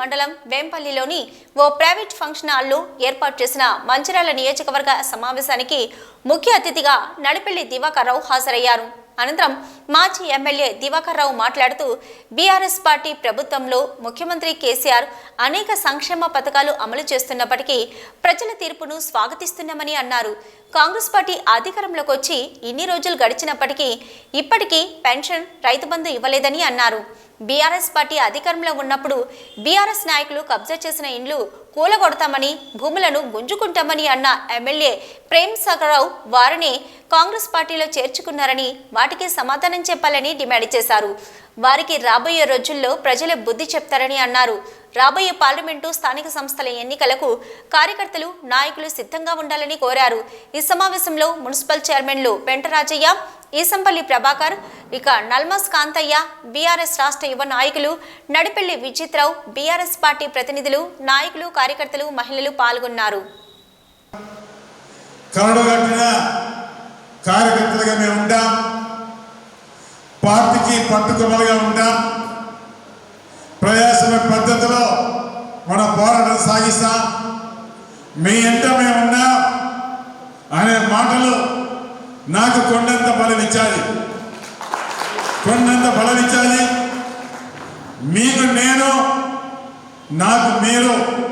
మండలం వేంపల్లిలోని ఓ private function హాల్లో ఏర్పాటు చేసిన మంచిర్యాల నియోజకవర్గ సమావేశానికి ముఖ్య అతిథిగా నడిపెల్లి దివాకరరావు హాజరయ్యారు. అనంతరం మాజీ ఎమ్మెల్యే దివాకర్ రావు మాట్లాడుతూ బీఆర్ఎస్ పార్టీ ప్రభుత్వంలో ముఖ్యమంత్రి కేసీఆర్ అనేక సంక్షేమ పథకాలు అమలు చేస్తున్నప్పటికీ ప్రజల తీర్పును స్వాగతిస్తున్నామని అన్నారు. కాంగ్రెస్ పార్టీ అధికారంలోకి వచ్చి ఇన్ని రోజులు గడిచినప్పటికీ ఇప్పటికీ పెన్షన్ రైతు బంధు ఇవ్వలేదని అన్నారు. బీఆర్ఎస్ పార్టీ అధికారంలో ఉన్నప్పుడు బీఆర్ఎస్ నాయకులు కబ్జా చేసిన ఇండ్లు కూలగొడతామని భూములను గుంజుకుంటామని అన్న ఎమ్మెల్యే ప్రేమ్ సాగరావు వారిని కాంగ్రెస్ పార్టీలో చేర్చుకున్నారని వాటికి సమాధానం చెప్పాలని డిమాండ్ చేశారు. వారికి రాబోయే రోజుల్లో ప్రజలు బుద్ధి చెప్తారని అన్నారు. రాబోయే పార్లమెంటు స్థానిక సంస్థల ఎన్నికలకు కార్యకర్తలు నాయకులు సిద్ధంగా ఉండాలని కోరారు. ఈ సమావేశంలో మున్సిపల్ చైర్మన్లు పెంటరాజయ్య ఈసంపల్లి ప్రభాకర్ ఇక నల్మస్ కాంతయ్య బీఆర్ఎస్ రాష్ట్ర యువ నాయకులు నడిపెల్లి విచిత్రావు బీఆర్ఎస్ పార్టీ ప్రతినిధులు నాయకులు కార్యకర్తలు మహిళలు పాల్గొన్నారు. కార్యకర్తలుగా మేము ఉంటాం. పార్టీకి పట్టుకోమలుగా ఉంటాం. ప్రయాసమైన పద్ధతిలో మన పోరాటం సాగిస్తాం. మీ ఎంత మేము ఉన్నాం అనే మాటలు నాకు కొండంత బలం ఇచ్చాలి కొండంత బలమిచ్చాలి మీకు నేను నాకు మీరు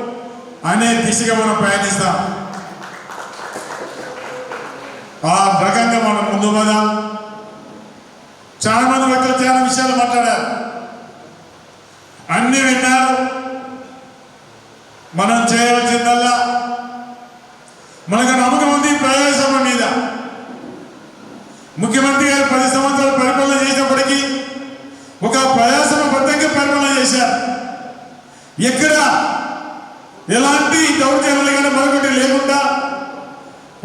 అనే దిశగా మనం ప్రయాణిస్తాం ఆ రకంగా మనం ముందు పోదాం. చాలా మంది వ్యక్తులు చాలా విషయాలు మాట్లాడారు. అన్ని విన్నారు. మనం చేయవలసిందల్లా. మనకు నమ్మకం ఉంది ప్రజాస్వామ్యం మీద ముఖ్యమంత్రి గారు పది సంవత్సరాలు పరిపాలన చేసినప్పటికీ ఒక ప్రజాస్వామ్యబద్ధంగా పరిపాలన చేశారు ఎక్కడ ఎలాంటి దౌర్జన్యాలు కానీ మరొకటి లేకుండా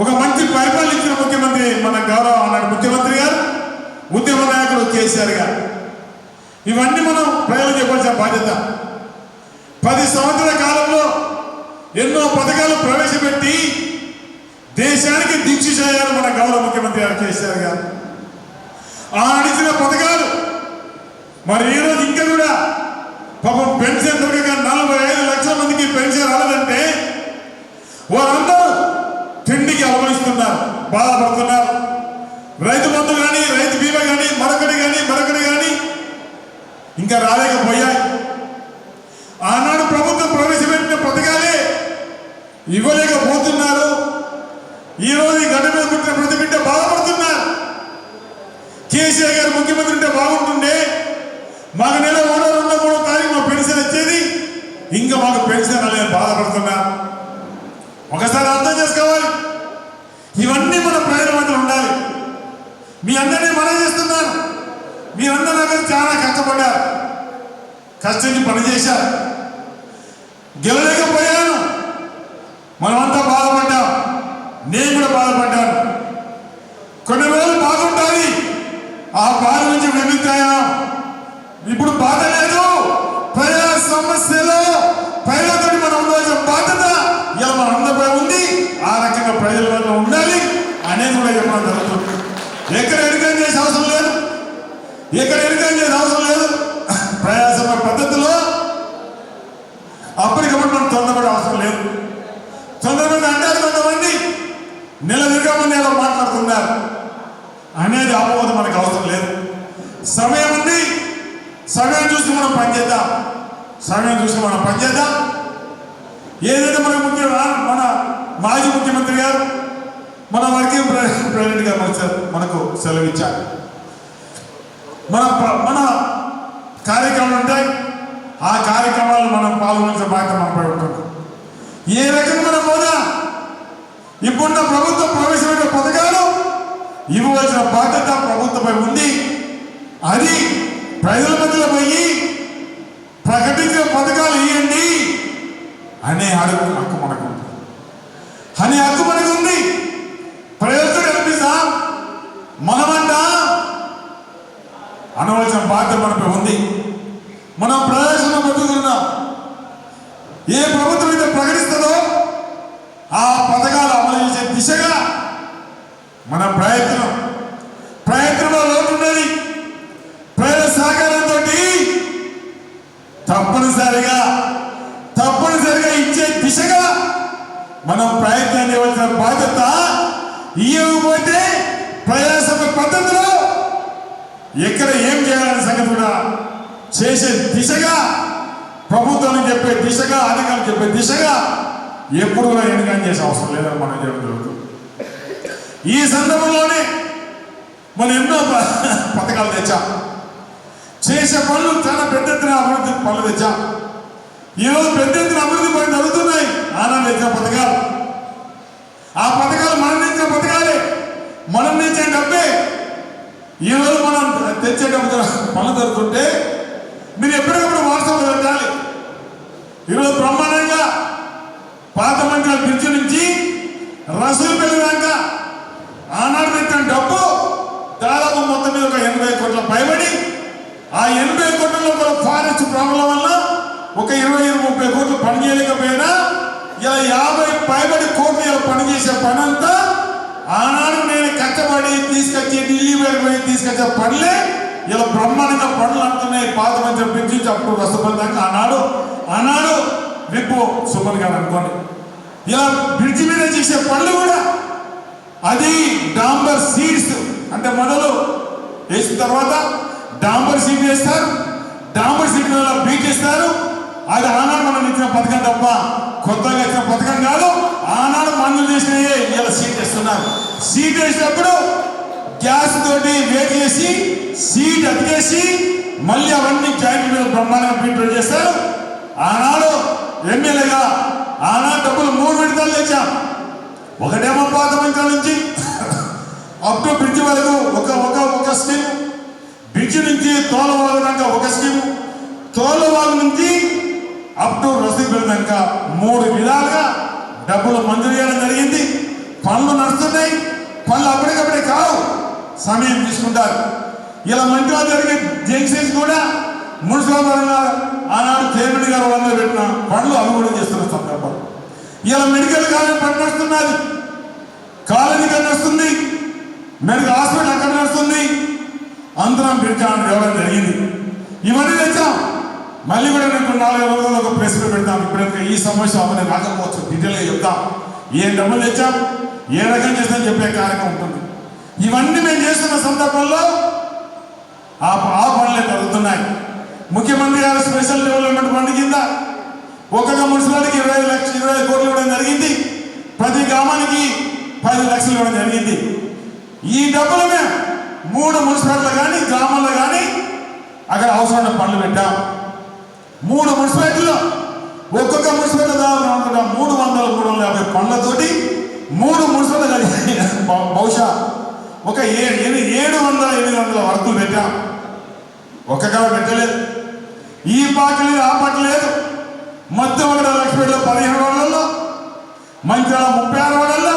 ఒక మంచి పరిపాలించిన ముఖ్యమంత్రి మన గౌరవ అన్నాడు ముఖ్యమంత్రి గారు ఉద్యమ నాయకుడు కేసీఆర్ గారు. ఇవన్నీ మనం ప్రజలు బాధ్యత. పది సంవత్సరాల కాలంలో ఎన్నో పథకాలు ప్రవేశపెట్టి దేశానికి దీక్ష చేయాలి మన గౌరవ ముఖ్యమంత్రి గారు కేసీఆర్ గారు. ఆ నడిచిన పథకాలు మరి ఈరోజు ఇంకా కూడా పాపం పెన్షన్ బాధపడుతున్నారు. రైతు బంధు కానీ రైతు బీమా కానీ మరొకటి కానీ మరొకటి కానీ ఇంకా రాలేకపోయాయి. ఆనాడు ప్రభుత్వం ప్రవేశపెట్టిన పథకాలే ఇవ్వలేకపోతున్నారు. ఈ రోజు ఈ గడ్డ మీద పుట్టిన ప్రతి బిడ్డ బాధపడుతున్నారు. కేసీఆర్ గారు ముఖ్యమంత్రి ఉంటే బాగుంటుండే. మాకు నెల మూడో రెండో మూడో తారీఖు మా పెన్షన్ వచ్చేది. ఇంకా మాకు పెన్షన్ రాలేదు బాధపడుతున్నా ఒకసారి అర్థం చేసుకోవాలి. ఇవన్నీ మన ప్రజల మధ్య ఉండాలి. మీ అందరినీ మనం చేస్తున్నాను మీ అందరి చాలా కష్టపడ్డారు. కష్టించి పనిచేశారు గెలలేకపోయాను మనమంతా బాధపడ్డాం. నేను కూడా బాధపడ్డాను. కొన్ని రోజులు బాగుంటుంది ఆ బాధ నుంచి విముక్తయ్యాం ఇప్పుడు బాధ లేదు. ప్రజా సమస్యలో ప్రజలతో మనం ఉండవలసిన బాధ్యత ఇలా మన అందరిపై ఉంది. ఆ రకంగా ప్రజల వల్ల అనేది కూడా చెప్పడం జరుగుతుంది. ఎక్కడ ఎన్నికలు చేసే అవసరం లేదు? ఎక్కడ ఎన్నికలు చేసే అవసరం లేదు? ప్రయాసమైన పద్ధతిలో అప్పటికప్పుడు మనం తొందరపడే అవసరం లేదు. తొందరపడి అంటారు కొంతమంది నెల దిగమని ఎలా మాట్లాడుతున్నారు. అనేది అపోహత మనకు అవసరం లేదు. సమయం ఉంది. సమయం చూసి మనం పనిచేద్దాం సమయం చూసి మనం పనిచేద్దాం ఏదైతే మన ముఖ్య మన మాజీ ముఖ్యమంత్రి గారు మన వర్కింగ్ ప్రెసిడెంట్ గారు మనకు సెలవిచ్చారు. మన ప్ర- మన కార్యక్రమాలు ఉంటాయి. ఆ కార్యక్రమాలు మనం పాల్గొనాల్సిన బాధ్యత మనపై ఉంటుంది. ఏ రకంగా మనం ఇప్పుడున్న ప్రభుత్వం ప్రవేశపెట్టిన పథకాలు ఇవ్వవలసిన బాధ్యత ప్రభుత్వంపై ఉంది. అది ప్రజల మధ్యలో పోయి ప్రకటించిన పథకాలు ఇవ్వండి అనే అడుగు మనకు మనమంట అనవలసిన బాధ్యత మనపై ఉంది. మనం ప్రదర్శన పొందుతున్నాం ఏ ప్రభుత్వం అయితే ప్రకటిస్తుందో ఆ పథకాలు అమలు చేసే దిశగా మన ప్రయత్నం. ప్రయత్నంలో లోటున్నది ప్రజల సహకారంతో తప్పనిసరిగా తప్పనిసరిగా ఇచ్చే దిశగా మనం ప్రయత్నం చేయవలసిన బాధ్యత ఇవ్వకపోతే ప్రజాస్వామ్య పద్ధతిలో ఎక్కడ ఏం చేయాలనే సంగతి కూడా చేసే దిశగా ప్రభుత్వం చెప్పే దిశగా అధికారులు చెప్పే దిశగా ఎప్పుడు కూడా ఎన్నికలు చేసే అవసరం లేదని మనం చెప్పడం జరుగుతుంది. ఈ సందర్భంలోనే మనం ఎన్నో పథకాలు తెచ్చాం. చేసే పనులు చాలా పెద్ద ఎత్తున అభివృద్ధి పనులు తెచ్చాం. ఈరోజు పెద్ద ఎత్తున అభివృద్ధి పనులు జరుగుతున్నాయి. ఆనంద తెచ్చిన పథకాలు. ఆ పథకాలు మనం తెచ్చే డబ్బే. ఈరోజు మనం తెచ్చే డబ్బు పనులు జరుగుతుంటే మీరు ఎప్పటికప్పుడు వాట్సాప్ పెట్టాలి. ఈరోజు బ్రహ్మాండంగా పాత మంత్రాల బ్రిడ్జి నుంచి రసూలు పెళ్ళిదాకా ఆనాడు పెట్టిన డబ్బు దాదాపు మొత్తం మీద ఒక ఎనభై కోట్ల పైబడి ఆ ఎనభై కోట్లలో ఒక ఫారెస్ట్ ప్రాబ్లం వల్ల ఒక ఇరవై ముప్పై కోట్లు పని చేయలేకపోయినా ఇలా యాభై పైబడి కోట్లు ఇలా పనిచేసే పని అంతా నేను తీసుకొచ్చి ఢిల్లీ పోయి తీసుకొచ్చే పనులే ఇలా బ్రహ్మాండంగా పనులు అంటున్నాయి. పాత మంచి బ్రిడ్జి అప్పుడు రసపల్లి దాకా ఆనాడు ఆనాడు విప్పు సుమన్ గారు అనుకోండి. ఇలా బ్రిడ్జి మీద చేసే పనులు కూడా అది డాంబర్ సీడ్స్ అంటే మొదలు వేసిన తర్వాత డాంబర్ సీడ్ వేస్తారు. డాంబర్ సీడ్ మీద బీట్ అది ఆనాడు మనం ఇచ్చిన పథకం తప్ప కొత్తగా ఇచ్చిన పథకం కాదు. ఆనాడు మందులు చేసినయే ఇలా సీట్ వేస్తున్నారు సీట్ వేసినప్పుడు గ్యాస్ తోటి వేడి చేసి సీట్ అతికేసి మళ్ళీ అవన్నీ జాయింట్ మీద బ్రహ్మాండంగా ప్రింట్ చేస్తారు ఆనాడు ఎమ్మెల్యేగా ఆనాడు డబ్బులు మూడు విడతలు తెచ్చాం. ఒకటేమో పాత నుంచి అప్ టు బ్రిడ్జ్ వరకు ఒక ఒక ఒక స్కీమ్. బ్రిడ్జ్ నుంచి తోలవాగు దాకా ఒక స్కీమ్. తోలవాగు నుంచి అప్ టు రసీదు దాకా మూడు విధాలుగా డబ్బులు మంజూరు చేయడం జరిగింది. పనులు నడుస్తున్నాయి పనులు అప్పటికప్పుడే కావు. సమయం తీసుకుంటారు. ఇలా మంచిగా జరిగే జంక్షన్స్ కూడా మున్సిపల్ పరంగా ఆనాడు చైర్మన్ గారు వాళ్ళందరూ పెట్టిన పనులు అవి కూడా చేస్తున్న సందర్భం. ఇలా మెడికల్ కాలేజ్ పని నడుస్తున్నది. కాలేజీ ఇక్కడ నడుస్తుంది. మెడికల్ హాస్పిటల్ అక్కడ నడుస్తుంది. అందరం పిలిచామని ఇవ్వడం జరిగింది. ఇవన్నీ తెచ్చాం. మళ్ళీ కూడా నేను నాలుగు రోజుల్లో ఒక ప్రెస్ పెడతాం. ఇప్పుడైతే ఈ సమస్య అవన్నీ రాకపోవచ్చు. డీటెయిల్గా చెప్తాం. ఏం డబ్బులు తెచ్చాం? ఏ రకం చేస్తాం చెప్పే కార్యక్రమం ఉంటుంది. ఇవన్నీ మేము చేస్తున్న సందర్భంలో ఆ ఆ పనులే జరుగుతున్నాయి. ముఖ్యమంత్రి గారు స్పెషల్ డెవలప్మెంట్ ఫండ్ కింద ఒక్కొక్క మున్సిపాలిటీకి ఇరవై లక్షలు ఇరవై కోట్లు ఇవ్వడం జరిగింది. ప్రతి గ్రామానికి పది లక్షలు ఇవ్వడం జరిగింది. ఈ డబ్బులు మేము మూడు మున్సిపాలిటీలు కానీ గ్రామాల్లో కానీ అక్కడ అవసరమైన పనులు పెట్టాం. మూడు మున్సిపాలిటీలో ఒక్కొక్క మున్సిపాలిటీ దాదాపు మూడు వందల మూడు వందల యాభై పనులతోటి మూడు మున్సిపాలిటీ కలిసి బహుశా ఒక ఏడు ఏడు వందల ఎనిమిది వందల వరకు పెట్టాం. ఒక కాడ పెట్టలేదు. ఈ పాట లేదు ఆ పాట లేదు. మధ్య ఒకటి లక్ష్మీలో పదిహేను వడల్లో మంచిగా ముప్పై ఆరు వడల్లో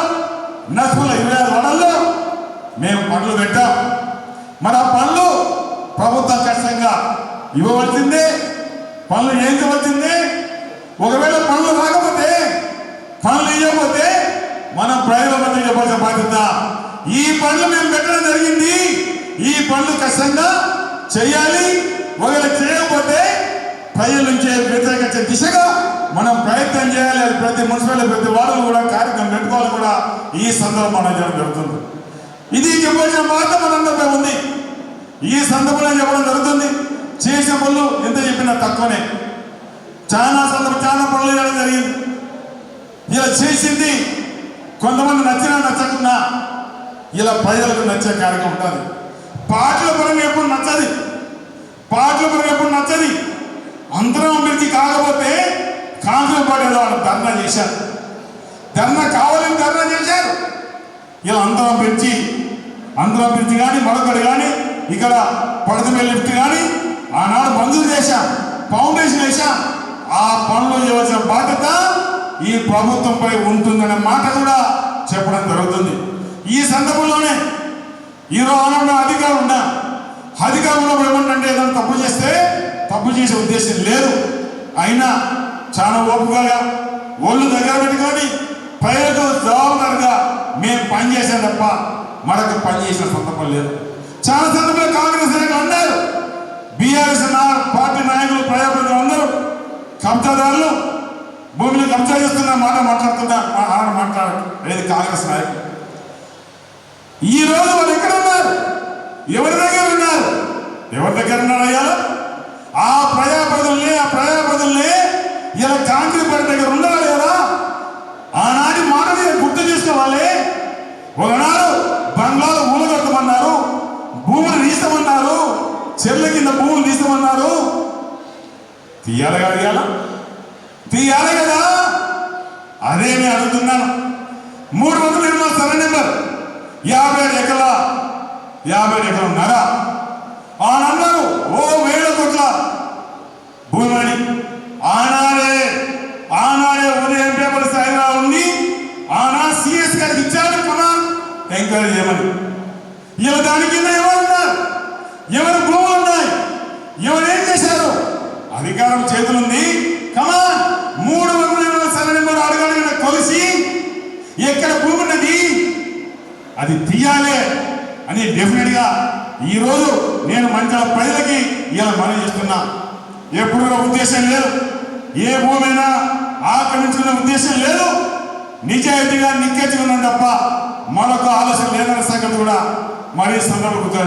నస్పుల ఇరవై ఆరు వాడల్లో మేము పనులు పెట్టాం. మరి ఆ పనులు ప్రభుత్వం ఖచ్చితంగా ఇవ్వవలసిందే. పనులు చేయించవలసిందే ఒకవేళ పనులు రాకపోతే పనులు ఇవ్వకపోతే మనం ప్రజల మధ్య చెప్పాల్సిన బాధ్యత. ఈ పనులు మేము పెట్టడం జరిగింది. ఈ పనులు ఖచ్చితంగా చేయాలి. ఒకవేళ చేయకపోతే ప్రజల నుంచి వ్యతిరేకించే దిశగా మనం ప్రయత్నం చేయాలి. అది ప్రతి మున్సిపల్ ప్రతి వాళ్ళు కూడా కార్యక్రమం పెట్టుకోవాలి కూడా ఈ సందర్భం మనం చేయడం జరుగుతుంది. ఇది చెప్పాల్సిన బాధ్యత మనందరిపై ఉంది. ఈ సందర్భంలో చెప్పడం జరుగుతుంది. చేసిన పనులు ఎంత చెప్పినా తక్కువనే. చాలా సందర్భం చాలా పనులు చేయడం జరిగింది. ఇలా చేసింది కొంతమంది నచ్చినా నచ్చకున్నా ఇలా ప్రజలకు నచ్చే కార్యక్రమం ఉంటుంది. పాటల పరంగా ఎప్పుడు నచ్చది? పాటల పరంగా ఎప్పుడు నచ్చది? అందరం అభివృద్ధి కాకపోతే కాంగ్రెస్ పార్టీ వాళ్ళు ధర్నా చేశారు. ధర్నా కావాలని ధర్నా చేశారు. ఇలా అందరం పెంచి అందరం పెంచి కానీ మరొకటి కానీ ఇక్కడ పడతమే లిఫ్ట్ కానీ ఆనాడు మంజూరు చేశాం ఫౌండేషన్ వేశాం. ఆ పనులు చేయవలసిన బాధ్యత ఈ ప్రభుత్వంపై ఉంటుందనే మాట కూడా చెప్పడం జరుగుతుంది. ఈ సందర్భంలోనే ఈరోజు ఆనంద అధికారం ఉన్నా అధికారంలో ఏమంటే ఏదైనా తప్పు చేస్తే తప్పు చేసే ఉద్దేశం లేదు. అయినా చాలా ఓపుగా ఒళ్ళు దగ్గర పెట్టుకొని ప్రజలకు జవాబుదారుగా మేము పనిచేసాం తప్ప మరొక పని చేసిన సందర్భం లేదు. చాలా సందర్భంలో కాంగ్రెస్ నాయకులు అన్నారు బీఆర్ఎస్ పార్టీ నాయకులు ప్రజాప్రతినిధులు అందరూ కబ్జాదారులు భూమిని కబ్జా చేస్తున్న మాట మాట్లాడుతున్నా మా ఆడ మాట్లాడు. కాంగ్రెస్ నాయకులు ఈ రోజు వాళ్ళు ఎక్కడ ఉన్నారు? ఎవరి దగ్గర ఉన్నారు? ఎవరి దగ్గర ఉన్నారయ్యా ఆ ప్రజాప్రతినిధుల్ని ఆ ప్రజాప్రతినిధుల్ని ఇలా కాంగ్రెస్ పార్టీ దగ్గర ఉన్నారా లేదా? ఆనాటి మానవీయ గుర్తు చేసుకోవాలి ఒకనాడు బంగ్లాలు ఊలగొట్టమన్నారు భూములు తీస్తామన్నారు చెర్ల కింద భూములు తీస్తామన్నారు తీయాలి కదా తీయాలి కదా? అదే నేను అడుగుతున్నాను. మూడు వందల ఎనిమిది సరే నెంబర్. యాభై ఏడు యాభై ఏడు ఎకరం నర అన్నారు ఓ వే కోట్ల భూమిని ఆనాడే ఆనాడే ఉదయం పేపర్ స్థాయిలో ఉంది ఆనా సిఎస్ గారికి ఇచ్చాడు కమాన్ ఎంక్వైరీ చేయమని ఇలా దాని కింద ఎవరున్నారు ఎవరు భూములు ఉన్నాయి ఎవరు ఏం చేశారు అధికారం చేతులుంది కమాన్ మూడు వందల ఇరవై సరే నెంబర్ అడగడిగిన కొలిసి ఎక్కడ భూమి ఉన్నది అది తీయాలి అని డెఫినెట్గా ఈరోజు నేను మంచి ప్రజలకి ఇలా మనం చేస్తున్నా. ఎప్పుడు ఉద్దేశం లేదు. ఏ భూమైనా ఆక్రమించుకునే ఉద్దేశం లేదు. నిజాయితీగా నిక్కచ్చుకున్నాం తప్ప మరొక ఆలోచన లేదన్న సంగతి కూడా మరీ సందర్భం